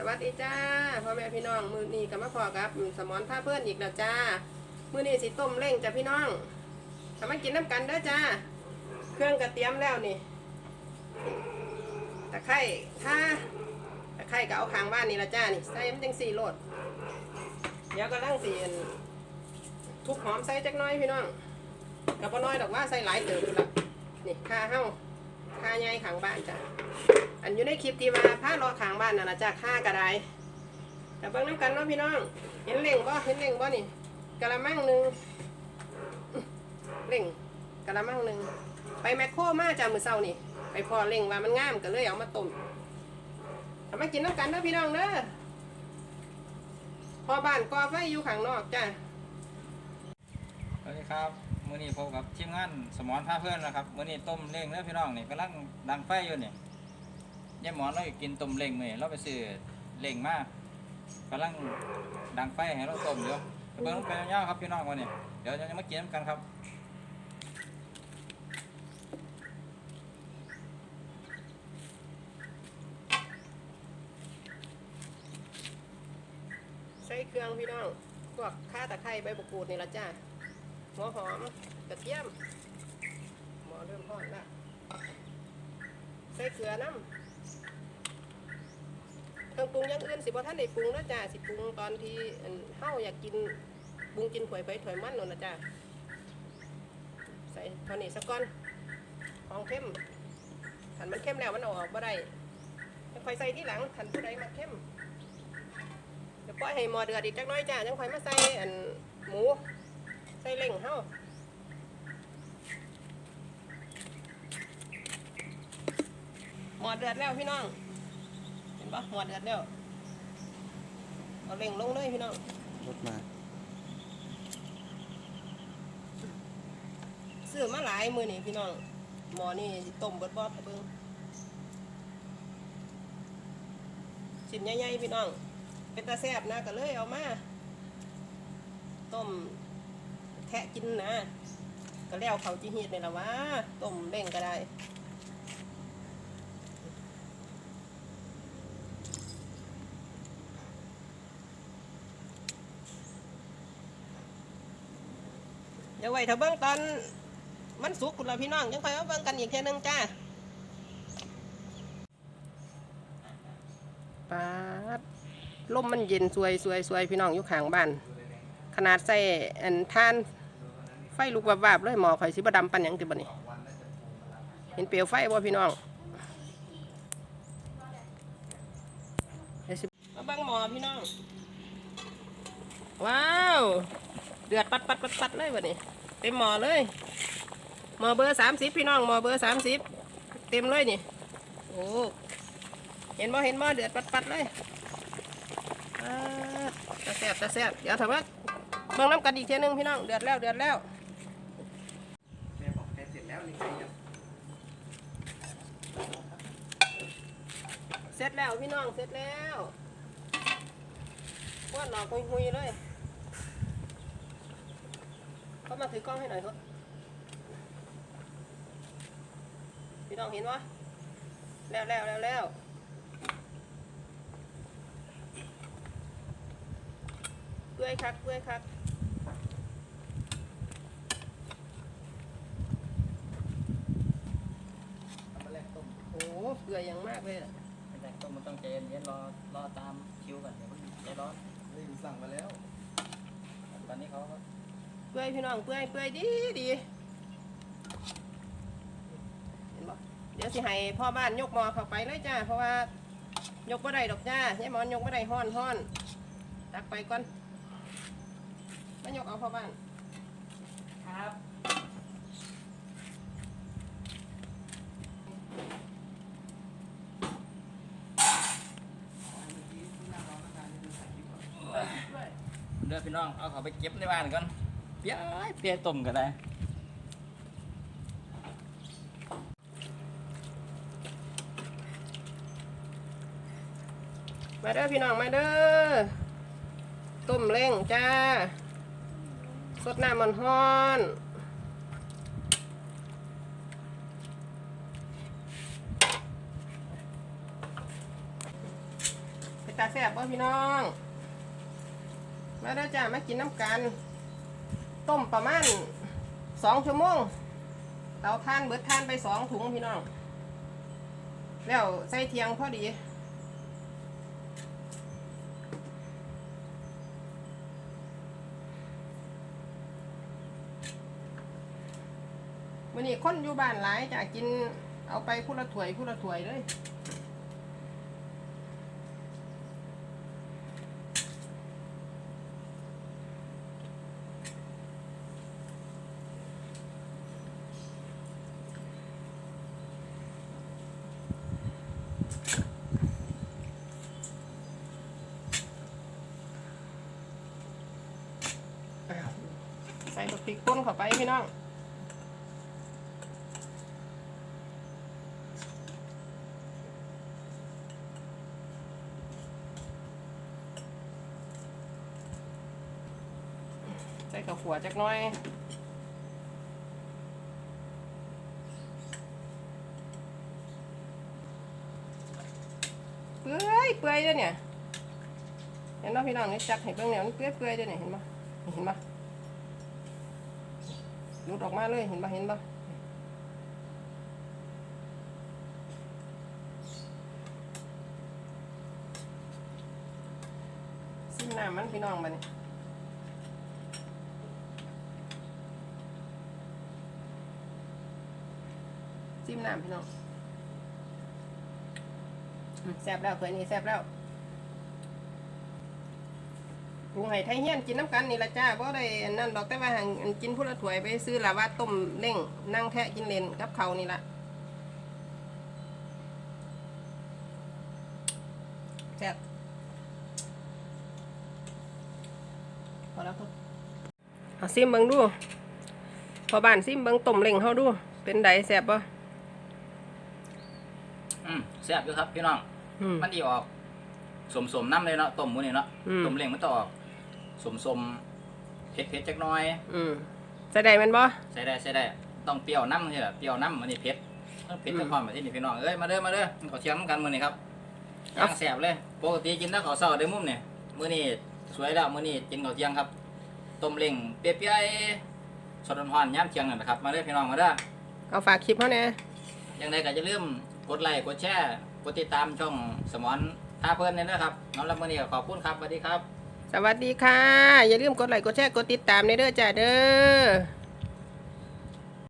สวัสดีจ้าพ่อแม่พี่น้องมือนี้กับมาพอกับสมอนผ้าเพื่อนอีกแล้วจ้า มือนี้สิต้มเล่งจ้ะพี่น้องทำมากินน้ำกันเด้อจ้า เครื่องกระเทียมแล้วนี่ตะไคร้ข่าตะไคร้ก็เอาข้างบ้านนี่ละจ้านี่ใส่มันจังสี่โลดเดี๋ยวก็ลังสีทุกหอมใส่จักน้อยพี่น้องกับน้อยดอกว่าใส่หลายเติบอยู่ละนี่ข่าเฮ้า ข่าใหญ่ข้างบ้านจ้ะ อันอยู่ในคลิปที่มาพาเลาะขางบ้านน่ะนะจากห้ากระไดแต่เบิ่งน้ำกันเนาะพี่น้อง เห็นเล่งบ่เห็นเล่งบ่นี่กะละมังหนึ่งเล่งกะละมังหนึ่งไปแมคโครมาจ้ามือเช้านี่ ไปพอเล่งว่ามันงามก็เลยเอามาต้มทำมากินน้ำกันเด้อพี่น้องเด้อพอบ้านก่อไฟอยู่ข้างนอกจ้าสวัสดีครับ มื้อนี้พบกับทีมงานสมอนพาเพื่อนนะครับมื้อนี้ต้มเล้งเด้อพี่น้องนี่กำลังดังไฟอยู่นี่ยายหมอนเราอยากกินต้มเล้งมื้อนี้เราไปซื้อเล้งมากำลังดังไฟให้เราต้มอยู่ไปเบิ่งไปยาวๆครับพี่น้องวันนี้เดี๋ยวจะมากินกันครับใส่เครื่องพี่น้องพวกข่าตะไคร้ใบมะกรูดนี่ละจ้า หัวหอมกระเทียม หมอเริ่มทอดละใส่เกลือน้ำเครื่องปรุงอย่างอื่นสิบ่ท่านได้ปรุงนะจ้าสิปรุงตอนที่เฮาอยากกินปรุงกินถวยไปถวยมันนั่นนะจ้าใส่เท่านี้สักก้อนของเข้มขันมันเข้มแล้วมันออกบ่ได้ค่อยใส่ที่หลังขันผู้ใดมาเข้มเดี๋ยวปล่อยให้หมอเดือดอีกจักน้อยจ้าจังค่อยมาใส่อันหมู ใส่เล่งเฮาหมอดเดือดแล้วพี่น้อง เห็นปะหมอดเดือดแล้ว เอาเล่งลงเลยพี่น้อง รถมา ซื้อมาหลายมือนี่พี่น้อง หมอนี่สิต้มเบิดบอดให้เบิ่งชิ้นใหญ่ๆพี่น้อง เป็นตาแซ่บนะก็เลยเอามา ต้ม แทะกินนะ ก็แล้วเขาจีฮีดนี่และวะต้มเล่งก็ได้เดี๋ยวไว้ถ้าเบิ่งตอนมันสุกคุณละพี่น้องยังค่อยมาเบิ่งกันอีกเทีนึงจ้าปาดลมมันเย็นสวยสวยสวยพี่น้องอยู่ข้างบ้าน ขนาดใส่อันท่าน ฟลุกวาบๆเลยหมอข่อยสิบดำปันยังติบ่นี่เห็นเปลวไฟบ่พี่น้องมาบิ่งหมอพี่น้อง ว้าว เดือดปัดปัดปัดปัดเลยวันนี้เต็มหมอเลยหมอเบอร์สามสิบพี่น้องหมอเบอร์สามสิบเต็มเลยนี่โอ้เห็นบ่เห็นบ่เดือดปัดปัดเลยตาแซบตาแซบเดี๋ยวถามว่าเบิ่งน้ำกันอีกเทียนึงพี่น้องเดือดแล้วเดือดแล้ว แม่บอกแกเสร็จแล้วนี่ใครจะ เสร็จแล้วพี่น้องเสร็จแล้วว่าหนอกหุยๆเลยเขามาถือกล้องให้หน่อยเถอะพี่น้องเห็นวะแล้วแล้วแล้วแล้วเปื่อยคักเปื่อยคักทำมาแรต้มโอ้เปื่อยอย่างมากเลยอะ แรกต้มมันต้องใจเย็นๆรอรอตามคิวก่อนเดี๋ยวมันใจร้อนนี่สั่งมาแล้ว ตอนนี้เขาก็เปื่อยพี่น้องเปื่อยเปื่อยดีดีเห็นบ่เดี๋ยวสิให้พ่อบ้านยกหมอเข้าไปเลยจ้าเพราะว่ายกบ่ได้ดอกจ้ายายหมอนยกบ่ได้ห้อนห้อนตักไปก่อนมายกเอาพ่อบ้าน ครับ พี่น้อง เอาเขาไปเก็บในบ้านก่อน เปียเปียต้มก็ได้มาเด้อพี่น้องมาเด้อต้มเล้งจ้าสดน้ำมันห้อนเผ็ดตาแซ่บบ่พี่น้อง มาเด้อจ้ามากินน้ำกัน ต้มประมาณสองชั่วโมงเตาท่านเบิดท่านไปสองถุงพี่น้อง แล้วใส่เทียงพอดี วันนี้คนอยู่บ้านหลายจะกินเอาไปผู้ละถวยผู้ละถวยเลย ส่บักพริกป่นเข้าไปพี่น้องใส่ข้าขัวจักน้อยเปื่อยเปื่อยเด้อเนี่ยเห็นป่ะพี่น้องนี่จักให้เบิ่งเนี่ยมันเปื่อยเปื่อยเด้อเนี่ยเห็นป่ะเห็นป่ะ หลุดออกมาเลยเห็นปะเห็นปะซิมน้ำมันพี่น้องมาเนี่ยซิมน้ำพี่น้องแซ่บแล้วเพื่อนนี่แซ่บแล้ว ปรุงให้ไทยเฮียนกินน้ำกันนี่ละจ้าบ่ได้อันนั่นดอกแต่ว่าหังอันกินผู้ละถ้วยไปซื้อละว่าต้มเล่งนั่งแทะกินเลนกับเขาวนี่ละแซ่บพอแล้วครับเอาซิมเบิ่งดู พอบ้านซิมเบิ่งต้มเล่งเฮาดู เป็นไดแซ่บบ่อืมแซ่บอยู่ครับพี่น้อง อืม มันดีออกสมสมๆน้ำเลยเนาะต้มหมูนี่เนาะอืม ต้มเล้งมันต้องออก สมสมๆเผ็ดเผ็ดๆจักหน้อยอืมใส่ได้แมันบ่ใส่ได้ใส่ได้ ต้องเปรี้ยวน้ำใช่ไหมเปรี้ยวน้ำมันนี่เผ็ดเผ็ดอืมจะความแบบที่นี่พี่น้องเอ้ยมาเด้อมาเด้อขอเชียงน้ำกันมือนี่ครับเอาย่างแซ่บเลยปกติกินแต่ข้าวเช้าเด้อมุมเนี่ยมื้อนี้สวยแล้วมื้อนี้กินข้าวเที่ยงครับต้มเล้งเปรี้ยวๆสดร้อนๆย่ำเที่ยงนั่นนะครับมาเด้อพี่น้องมาเด้อ เอาฝากคลิปเฮาแหน่ยังไงก็จะลืมกดไลค์กดแชร์กดติดตามช่องสมอนท่าเพื่อนเนี่ยนะครับน้องรับมือนี้ก็ขอบคุณครับสวัสดีครับ สวัสดีค่ะ อย่าลืมกดไลค์กดแชร์กดติดตามในเด้อจ้าเด้อ